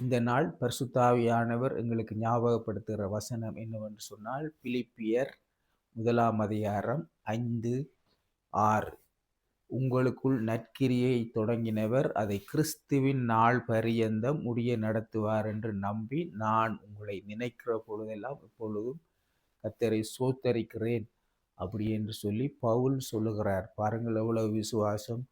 இந்த நாள் பரிசுத்தாவியானவர் எங்களுக்கு ஞாபகப்படுத்துகிற வசனம் என்னவென்று சொன்னால் பிலிப்பியர் முதலாம் அதிகாரம் ஐந்து ஆறு. உங்களுக்குள் நற்கிரியை தொடங்கினவர் அதை கிறிஸ்துவின் நாள் பரியந்தம் முடிய நடத்துவார் என்று நம்பி நான் உங்களை நினைக்கிற பொழுதெல்லாம் இப்பொழுதும் கத்தரை சோத்தரிக்கிறேன் அப்படி என்று சொல்லி பவுல் சொல்லுகிறார். பாருங்கள் எவ்வளவு விசுவாசம்.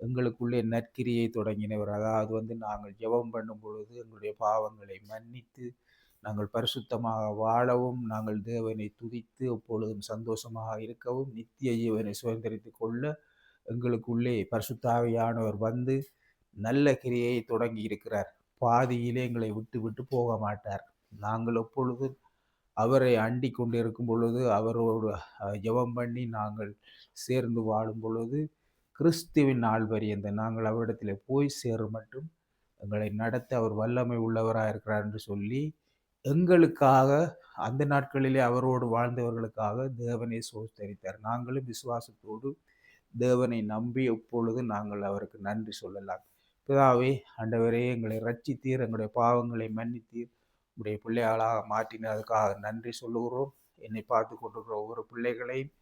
எங்களுக்குள்ளே நற்கிரியை தொடங்கினவர். அதாவது வந்து நாங்கள் ஜெபம் பண்ணும் பொழுது எங்களுடைய பாவங்களை மன்னித்து நாங்கள் பரிசுத்தமாக வாழவும் நாங்கள் தேவனை துதித்து எப்பொழுதும் சந்தோஷமாக இருக்கவும் நித்திய ஜீவனை சுதந்திரித்து கொள்ள எங்களுக்குள்ளே பரிசுத்தாவையானவர் வந்து நல்ல கிரியை தொடங்கி இருக்கிறார். பாதியிலே எங்களை விட்டு விட்டு போக மாட்டார். நாங்கள் எப்பொழுதும் அவரை அண்டி கொண்டு இருக்கும் பொழுது அவரோடு ஜெபம் பண்ணி நாங்கள் சேர்ந்து வாழும் பொழுது கிறிஸ்துவின் நாள் பரியந்த நாங்கள் அவரிடத்தில் போய் சேரும் மட்டும் எங்களை நடத்த அவர் வல்லமை உள்ளவராக இருக்கிறார் என்று சொல்லி எங்களுக்காக அந்த நாட்களிலே அவரோடு வாழ்ந்தவர்களுக்காக தேவனை சோத்தரித்தார் நாங்களும் விசுவாசத்தோடு தேவனை நம்பி எப்பொழுது நாங்கள் அவருக்கு நன்றி சொல்லலாம். பிதாவே ஆண்டவரே எங்களை ரட்சித்தீர் எங்களுடைய பாவங்களை மன்னித்தீர். உடைய பிள்ளைகளாக மாற்றினதுக்காக நன்றி சொல்லுகிறோம். என்னை பார்த்து கொண்டிருக்கிற ஒவ்வொரு பிள்ளைகளையும்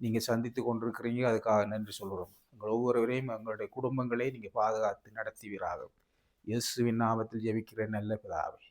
நீங்கள் சந்தித்து கொண்டிருக்கிறீங்க அதுக்காக நன்றி சொல்கிறோம் உங்கள் ஒவ்வொருவரையும் எங்களுடைய குடும்பங்களை நீங்கள் பாதுகாத்து நடத்துவீராக. இயேசுவின் நாமத்தில் ஜெபிக்கிற நல்ல பிதாவே.